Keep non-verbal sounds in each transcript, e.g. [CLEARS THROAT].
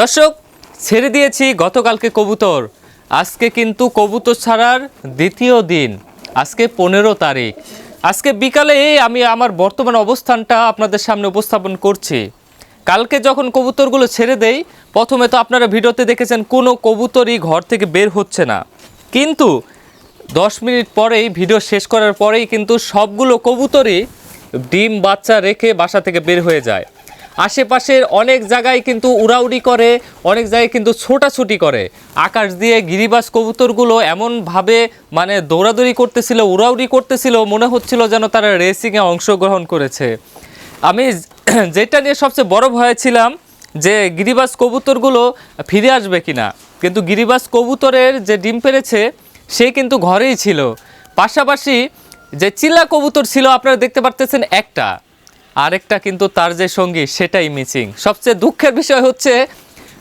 দর্শক, ছেড়ে দিয়েছি গতকালকে কবুতর। আজকে কিন্তু কবুতর ছাড়ার দ্বিতীয় দিন। আজকে পনেরো তারিখ। আজকে বিকালে আমি আমার বর্তমান অবস্থানটা আপনাদের সামনে উপস্থাপন করছি। কালকে যখন কবুতরগুলো ছেড়ে দেই, প্রথমে তো আপনারা ভিডিওতে দেখেছেন, কোনো কবুতরই ঘর থেকে বের হচ্ছে না। কিন্তু দশ মিনিট পরেই, ভিডিও শেষ করার পরেই কিন্তু সবগুলো কবুতরই ডিম, বাচ্চা রেখে বাসা থেকে বের হয়ে যায়। আশেপাশের অনেক জায়গায় কিন্তু উড়াউড়ি করে, অনেক জায়গায় কিন্তু ছোটাছুটি করে। আকাশ দিয়ে গিরিবাস কবুতরগুলো এমনভাবে মানে দৌড়াদৌড়ি করতেছিল, উড়াউড়ি করতেছিল, মনে হচ্ছিল যেন তারা রেসিংয়ে অংশগ্রহণ করেছে। আমি [CLEARS THROAT] যেটা নিয়ে সবচেয়ে বড় ভয় ছিলাম যে গিরিবাস কবুতরগুলো ফিরে আসবে কিনা। কিন্তু গিরিবাস কবুতরের যে ডিম পেরেছে, সে কিন্তু ঘরেই ছিল। পাশাপাশি যে চিল্লা কবুতর ছিল, আপনারা দেখতে পারতেছেন একটা। আরেকটা কিন্তু তার যে সঙ্গী, সেটাই মিসিং। সবচেয়ে দুঃখের বিষয় হচ্ছে,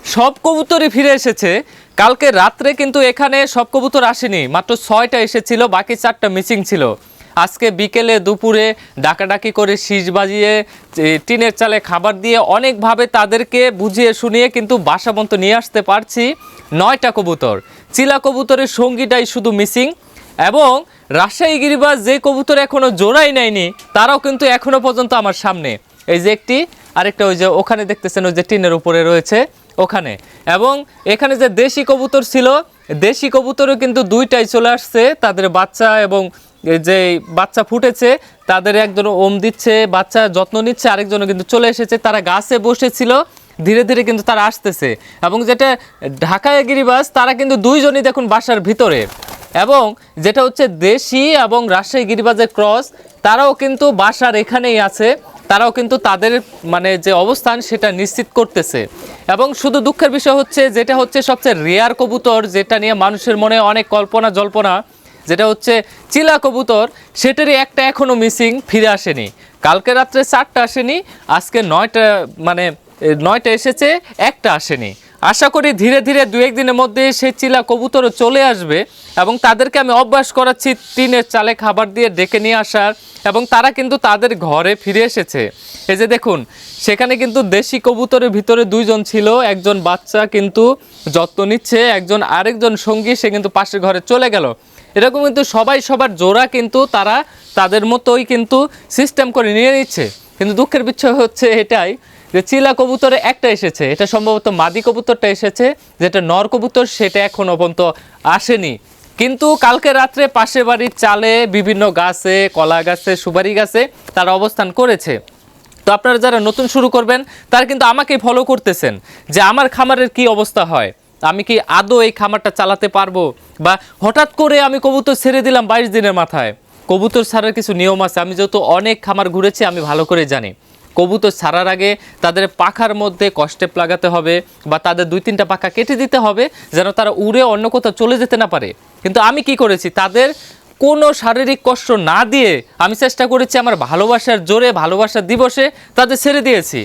সব কবুতরই ফিরে এসেছে। কালকে রাত্রে কিন্তু এখানে সব কবুতর আসেনি। মাত্র ছয়টা এসেছিল, বাকি চারটা মিসিং ছিল। আজকে বিকেলে দুপুরে ডাকাডাকি করে শীষ বাজিয়ে টিনের চালে খাবার দিয়ে অনেকভাবে তাদেরকে বুঝিয়ে শুনিয়ে কিন্তু বাসা পর্যন্ত নিয়ে আসতে পারছি। নয়টা কবুতর। চিলা কবুতরের সঙ্গীটাই শুধু মিসিং। এবং রাজশাহী গিরিবাস যে কবুতর এখনও জোড়াই নেয়নি, তারাও কিন্তু এখনও পর্যন্ত আমার সামনে। এই যে একটি, আরেকটা ওই যে ওখানে দেখতেছেন, ওই যে টিনের উপরে রয়েছে, ওখানে। এবং এখানে যে দেশি কবুতর ছিল, দেশি কবুতরও কিন্তু দুইটাই চলে আসছে। তাদের বাচ্চা এবং যে বাচ্চা ফুটেছে, তাদের একজন ওম দিচ্ছে, বাচ্চা যত্ন নিচ্ছে, আরেকজনও কিন্তু চলে এসেছে। তারা গাছে বসেছিল, ধীরে ধীরে কিন্তু তারা আসতেছে। এবং যেটা ঢাকায় গিরিবাস, তারা কিন্তু দুইজনই দেখুন বাসার ভিতরে। এবং যেটা হচ্ছে দেশি এবং রাজশাহী গিরিবাজের ক্রস, তারাও কিন্তু বাসার এখানেই আছে। তারাও কিন্তু তাদের মানে যে অবস্থান সেটা নিশ্চিত করতেছে। এবং শুধু দুঃখের বিষয় হচ্ছে, যেটা হচ্ছে সবচেয়ে রেয়ার কবুতর, যেটা নিয়ে মানুষের মনে অনেক কল্পনা জল্পনা, যেটা হচ্ছে চিলা কবুতর, সেটারই একটা এখনও মিসিং ফিরে আসেনি। কালকে রাত্রে চারটা আসেনি, আজকে নয়টা মানে নয়টা এসেছে, একটা আসেনি। আশা করি ধীরে ধীরে দু একদিনের মধ্যে সেই চিলা কবুতরও চলে আসবে। এবং তাদেরকে আমি অভ্যাস করাচ্ছি টিনের চালে খাবার দিয়ে ডেকে নিয়ে আসার, এবং তারা কিন্তু তাদের ঘরে ফিরে এসেছে। এই যে দেখুন, সেখানে কিন্তু দেশি কবুতরের ভিতরে দুইজন ছিল, একজন বাচ্চা কিন্তু যত্ন নিচ্ছে, একজন আরেকজন সঙ্গী, সে কিন্তু পাশের ঘরে চলে গেল। এরকম কিন্তু সবাই সবার জোড়া কিন্তু তারা তাদের মতোই কিন্তু সিস্টেম করে নিয়ে নিচ্ছে। কিন্তু দুঃখের বিষয় হচ্ছে এটাই যে চিলা কবুতরে একটা এসেছে, এটা সম্ভবত মাদি কবুতরটা এসেছে, যেটা নর কবুতর, সেটা এখনও পর্যন্ত আসেনি। কিন্তু কালকে রাত্রে পাশের বাড়ির চালে বিভিন্ন গাছে, কলা গাছে, সুপারি গাছে তারা অবস্থান করেছে। তো আপনারা যারা নতুন শুরু করবেন, তারা কিন্তু আমাকেই ফলো করতেছেন যে আমার খামারের কি অবস্থা হয়। আমি কি আদৌ এই খামারটা চালাতে পারব? বা হঠাৎ করে আমি কবুতর ছেড়ে দিলাম বাইশ দিনের মাথায়। কবুতর ছাড়ার কিছু নিয়ম আছে। আমি যেহেতু অনেক খামার ঘুরেছি, আমি ভালো করে জানি। কবুতর ছাড়ার আগে তাদের পাখার মধ্যে কষ্টেপ লাগাতে হবে বা তাদের দুই তিনটা পাখা কেটে দিতে হবে যেন তারা উড়ে অন্য কোথাও চলে যেতে না পারে। কিন্তু আমি কি করেছি? তাদের কোনো শারীরিক কষ্ট না দিয়ে আমি চেষ্টা করেছি আমার ভালোবাসার জোরে ভালোবাসার দিবসে তাদের ছেড়ে দিয়েছি।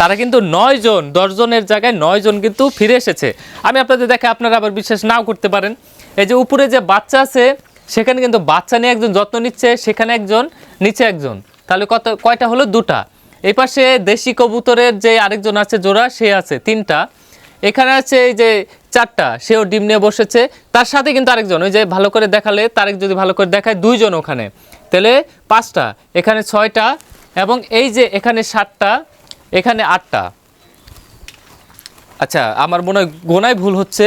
তারা কিন্তু নয় জন দশজনের জায়গায় নয় জন কিন্তু ফিরে এসেছে। আমি আপনাদের দেখে আপনারা আবার বিশ্বাস নাও করতে পারেন। এই যে উপরে যে বাচ্চা আছে, সেখানে কিন্তু বাচ্চা নিয়ে একজন যত্ন নিচ্ছে, সেখানে একজন, নিচে একজন। তাহলে কত, কয়টা হলো? দুটা। এই পাশে দেশি কবুতরের যে আরেকজন আছে জোড়া, সে আছে তিনটা। এখানে আছে এই যে চারটা, সেও ডিম নিয়ে বসেছে। তার সাথে কিন্তু আরেকজন, ওই যে ভালো করে দেখালে, তারেক যদি ভালো করে দেখায়, দুইজন ওখানে। তাহলে পাঁচটা, এখানে ছয়টা এবং এই যে এখানে সাতটা, এখানে আটটা। আচ্ছা আমার মনে হয় গোনায় ভুল হচ্ছে।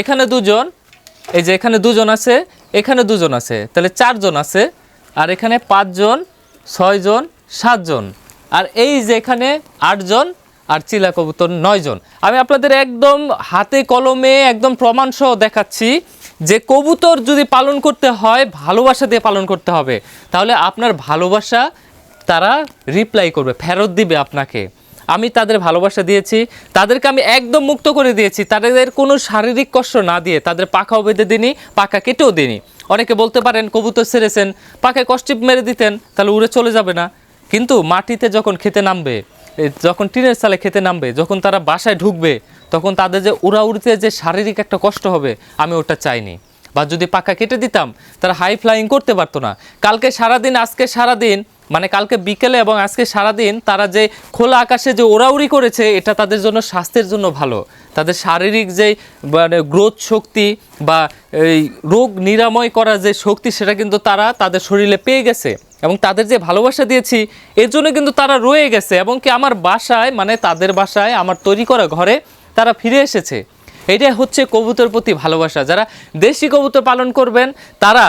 এখানে দুজন, এই যে এখানে দুজন আছে, এখানে দুজন আছে। তাহলে চারজন আছে, আর এখানে পাঁচজন, ছয়জন, সাতজন। আর এই যে এখানে আটজন আর চিলা কবুতর নয়জন। আমি আপনাদের একদম হাতে কলমে একদম প্রমাণ সহ দেখাচ্ছি যে কবুতর যদি পালন করতে হয়, ভালোবাসা দিয়ে পালন করতে হবে, তাহলে আপনার ভালোবাসা তারা রিপ্লাই করবে, ফেরত দিবে আপনাকে। আমি তাদের ভালোবাসা দিয়েছি, তাদেরকে আমি একদম মুক্ত করে দিয়েছি, তাদের কোনো শারীরিক কষ্ট না দিয়ে, তাদের পাখাও বেঁধে দিনি পাখা কেটেও দিনি অনেকে বলতে পারেন, কবুতর ছেড়েছেন, পাখায় কষ্টিপ মেরে দিতেন, তাহলে উড়ে চলে যাবে না। কিন্তু মাটিতে যখন খেতে নামবে যখন টিনের চালে খেতে নামবে, যখন তারা বাসায় ঢুকবে, তখন তাদের যে উড়াউড়িতে যে শারীরিক একটা কষ্ট হবে, আমি ওটা চাইনি। বা যদি পাকা কেটে দিতাম, তারা হাই ফ্লাইং করতে পারতো না। কালকে সারাদিন, আজকে সারাদিন মানে কালকে বিকেলে এবং আজকে সারাদিন তারা যে খোলা আকাশে যে ওড়াউড়ি করেছে, এটা তাদের জন্য স্বাস্থ্যের জন্য ভালো। তাদের শারীরিক যে মানে গ্রোথ শক্তি বা এই রোগ নিরাময় করার যে শক্তি, সেটা কিন্তু তারা তাদের শরীরে পেয়ে গেছে। এবং তাদের যে ভালোবাসা দিয়েছি, এর জন্য কিন্তু তারা রয়ে গেছে। এবং কি আমার বাসায় মানে তাদের বাসায়, আমার তৈরি করা ঘরে তারা ফিরে এসেছে। এটাই হচ্ছে কবুতর প্রতি ভালোবাসা। যারা দেশি কবুতর পালন করবেন, তারা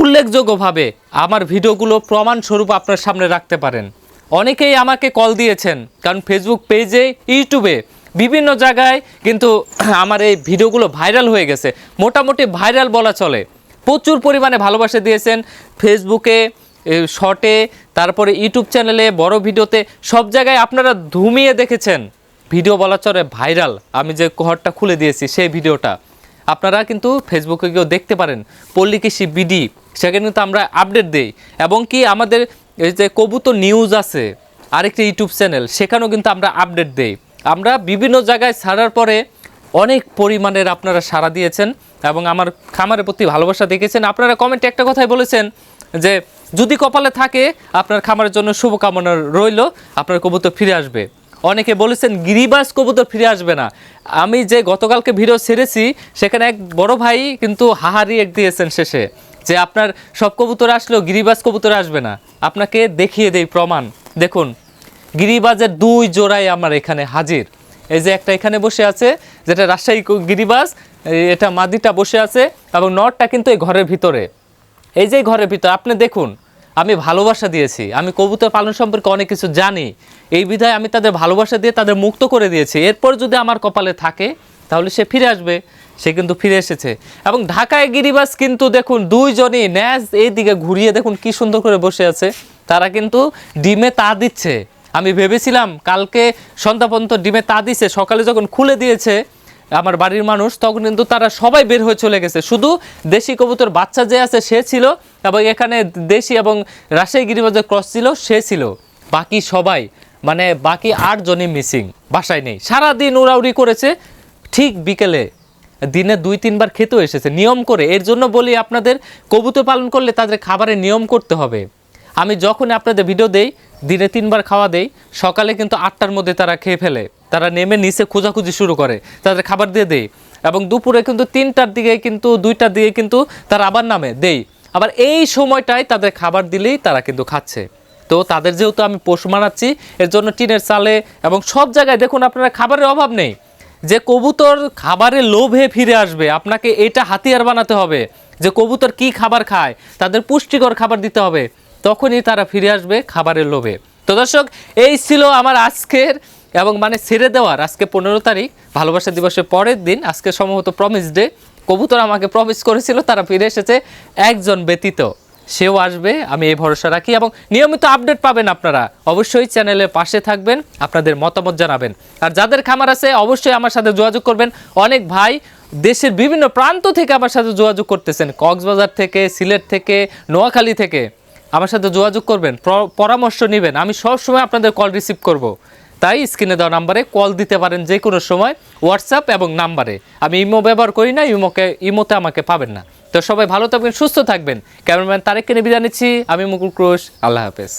উল্লেখযোগ্যভাবে আমার ভিডিওগুলো প্রমাণস্বরূপ আপনার সামনে রাখতে পারেন। অনেকেই আমাকে কল দিয়েছেন, কারণ ফেসবুক পেজে ইউটিউবে বিভিন্ন জায়গায় কিন্তু [CLEARS THROAT] আমার এই ভিডিওগুলো ভাইরাল হয়ে গেছে। মোটামুটি ভাইরাল বলা চলে। প্রচুর পরিমাণে ভালোবাসা দিয়েছেন ফেসবুকে শর্টে তারপরে ইউটিউব চ্যানেলে, বড় ভিডিওতে, সব জায়গায় আপনারা ধুমিয়ে দেখেছেন। ভিডিও বলা চলে ভাইরাল। আমি যে ঘরটা খুলে দিয়েছি, সেই ভিডিওটা। আপনারা কিন্তু ফেসবুকে গিয়েও দেখতে পারেন। পল্লী কৃষি বিডি, সেখানে কিন্তু আমরা আপডেট দিই। এবং কি আমাদের এই যে কবুতর নিউজ আছে, আরেকটি ইউটিউব চ্যানেল, সেখানেও কিন্তু আমরা আপডেট দেই। আমরা বিভিন্ন জায়গায় ছাড়ার পরে অনেক পরিমাণের আপনারা সাড়া দিয়েছেন এবং আমার খামারের প্রতি ভালোবাসা দেখেছেন। আপনারা কমেন্টে একটা কথাই বলেছেন যে, যদি কপালে থাকে, আপনার খামারের জন্য শুভকামনা রইল, আপনার কবুতর ফিরে আসবে। অনেকে বলেছেন গিরিবাস কবুতর ফিরে আসবে না। আমি যে গতকালকে ভিডিও ছেড়েছি, সেখানে এক বড় ভাই কিন্তু হাহারি এক দিয়েছেন শেষে, যে আপনার সব কবুতর আসলেও গিরিবাস কবুতর আসবে না। আপনাকে দেখিয়ে দেই প্রমাণ। দেখুন গিরিবাজের দুই জোড়াই আমার এখানে হাজির। এই যে একটা এখানে বসে আছে, যেটা রাজশাহী গিরিবাজ এটা মাদিটা বসে আছে, এবং নটটা কিন্তু এই ঘরের ভিতরে। এই যে ঘরের ভিতরে, আপনি দেখুন, আমি ভালোবাসা দিয়েছি, আমি কবুতর পালন সম্পর্কে অনেক কিছু জানি। এই বিধায় আমি তাদের ভালোবাসা দিয়ে তাদের মুক্ত করে দিয়েছি। এরপর যদি আমার কপালে থাকে, তাহলে সে ফিরে আসবে, সে কিন্তু ফিরে এসেছে। এবং ঢাকায় গিরিবাস কিন্তু দেখুন, দুইজনই ন্যাজ এই দিকে ঘুরিয়ে দেখুন কি সুন্দর করে বসে আছে। তারা কিন্তু ডিমে তা দিচ্ছে। আমি ভেবেছিলাম কালকে সন্ধ্যা পর্যন্ত ডিমে তা দিছে, সকালে যখন খুলে দিয়েছে আমার বাড়ির মানুষ, তখন কিন্তু তারা সবাই বের হয়ে চলে গেছে। শুধু দেশি কবুতর বাচ্চা যে আছে সে ছিল, এবং এখানে দেশি এবং রাজশাহী গিরিবাজের ক্রস ছিল, সে ছিল। বাকি সবাই মানে বাকি আটজনই মিসিং, বাসায় নেই। সারাদিন উড়াউড়ি করেছে, ঠিক বিকেলে। দিনে দুই, তিনবার খেতেও এসেছে, নিয়ম করে। এর জন্য বলি আপনাদের, কবুতর পালন করলে তাদের খাবারের নিয়ম করতে হবে। আমি যখন আপনাদের ভিডিও দেই দিনে তিনবার খাওয়া দেই সকালে কিন্তু আটটার মধ্যে তারা খেয়ে ফেলে। তারা নেমে নিচে খোঁজাখুঁজি শুরু করে, তাদের খাবার দিয়ে দেই এবং দুপুরে কিন্তু তিনটার দিকে কিন্তু, দুইটার দিকে কিন্তু তারা আবার নামে দেই আবার এই সময়টায় তাদের খাবার দিলেই তারা কিন্তু খাচ্ছে। তো তাদের যেহেতু আমি পোষ মানাচ্ছি, এর জন্য টিনের চালে এবং সব জায়গায় দেখুন আপনারা খাবারের অভাব নেই। যে কবুতর খাবারের লোভে ফিরে আসবে, আপনাকে এটা হাতিয়ার বানাতে হবে যে কবুতর কি খাবার খায়, তাদের পুষ্টিকর খাবার দিতে হবে। তখনই তারা ফিরে আসবে খাবারের লোভে। তো দর্শক, এই ছিল আমার আজকের এবং মানে ছেড়ে দেওয়ার আজকে পনেরো তারিখ, ভালোবাসা দিবসের পরের দিন। আজকে সম্ভবত প্রমিস ডে কবুতর আমাকে প্রমিস করেছিল, তারা ফিরে এসেছে একজন ব্যতীত। সেও আসবে, আমি এই ভরসা রাখি এবং নিয়মিত আপডেট পাবেন আপনারা। অবশ্যই চ্যানেলের পাশে থাকবেন, আপনাদের মতামত জানাবেন। আর যাদের খামার আছে, অবশ্যই আমার সাথে যোগাযোগ করবেন। অনেক ভাই দেশের বিভিন্ন প্রান্ত থেকে আমার সাথে যোগাযোগ করতেছেন। কক্সবাজার থেকে, সিলেট থেকে, নোয়াখালী থেকে। আমার সাথে যোগাযোগ করবেন পরামর্শ নেবেন। আমি সবসময় আপনাদের কল রিসিভ করব। তাই স্ক্রিনে দেওয়া নাম্বারে কল দিতে পারেন যে কোনো সময় হোয়াটসঅ্যাপ এবং নাম্বারে আমি ইমো ব্যবহার করি না, ইমোকে, ইমোতে আমাকে পাবেন না। তো সবাই ভালো থাকবেন, সুস্থ থাকবেন। ক্যামেরাম্যান তারেককে নিয়ে বিদায় নিচ্ছি। আমি মুকুল ক্রোশ, আল্লাহ হাফেজ।